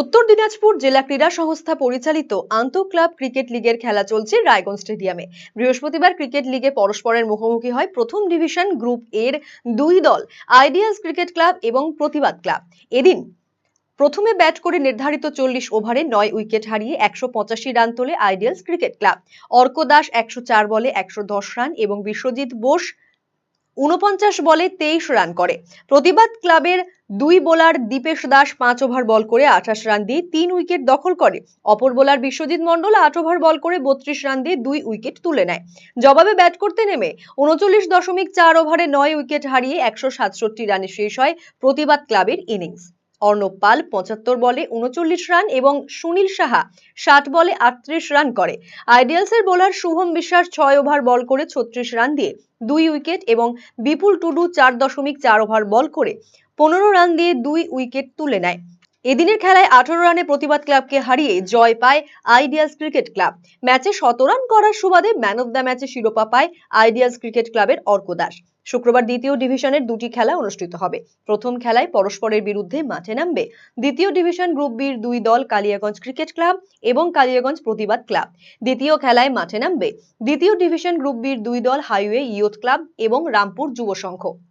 উত্তর দিনাজপুর জেলা ক্রীড়া সংস্থা পরিচালিত আন্তঃ ক্লাব ক্রিকেট লিগের খেলা চলছে রায়গঞ্জ স্টেডিয়ামে। বৃহস্পতিবার ক্রিকেট লিগে পরস্পরের মুখোমুখি হয় প্রথম ডিভিশন গ্রুপ এর দুই দল, আইডিয়ালস ক্রিকেট ক্লাব এবং প্রতিবাদ ক্লাব। এদিন প্রথমে ব্যাট করে নির্ধারিত চল্লিশ ওভারে নয় উইকেট হারিয়ে একশো পঁচাশি রান তোলে Ideals cricket club. Arka Das একশো চার বলে একশো দশ রান এবং বিশ্বজিৎ বোস উনপঞ্চাশ বলে তেইশ রান করে। প্রতিবাদ ক্লাবের দুই বোলার দীপেশ দাস পাঁচ ওভার বল করে আঠাশ রান দিয়ে তিন উইকেট দখল করে। অপর বোলার বিশ্বজিৎ মণ্ডল আট ওভার বল করে বত্রিশ রান দিয়ে দুই উইকেট তুলে নেয়। জবাবে ব্যাট করতে নেমে উনচল্লিশ দশমিক চার ওভারে নয় উইকেট হারিয়ে একশো সাতষট্টি রানে শেষ হয় প্রতিবাদ ক্লাবের ইনিংস। অর্ণব পাল পঁচাত্তর বলে উনচল্লিশ রান এবং সুনীল সাহা ষাট বলে আটত্রিশ রান করে। আইডিয়ালসের বোলার শুভম বিশ্বাস ছয় ওভার বল করে ছত্রিশ রান দিয়ে দুই উইকেট এবং বিপুল টুডু চার দশমিক চার ওভার বল করে পনেরো রান দিয়ে দুই উইকেট তুলে নেয়। এদিনের খেলায় আঠারো রানে প্রতিবাদ ক্লাবকে হারিয়ে জয় পায় আইডিয়ালস ক্রিকেট ক্লাব। ম্যাচে শত রান করার সুবাদে ম্যান অব দ্য ম্যাচে শিরোপা পায় আইডিয়ালস ক্রিকেট ক্লাবের অর্ক দাস শুক্রবার দ্বিতীয় ডিভিশনের দুটি খেলা অনুষ্ঠিত হবে। প্রথম খেলায় পরস্পরের বিরুদ্ধে মাঠে নামবে দ্বিতীয় ডিভিশন গ্রুপ বির দুই দল কালিয়াগঞ্জ ক্রিকেট ক্লাব এবং কালিয়াগঞ্জ প্রতিবাদ ক্লাব। দ্বিতীয় খেলায় মাঠে নামবে দ্বিতীয় ডিভিশন গ্রুপ বির দুই দল হাইওয়ে ইয়ুথ ক্লাব এবং রামপুর যুব সংঘ।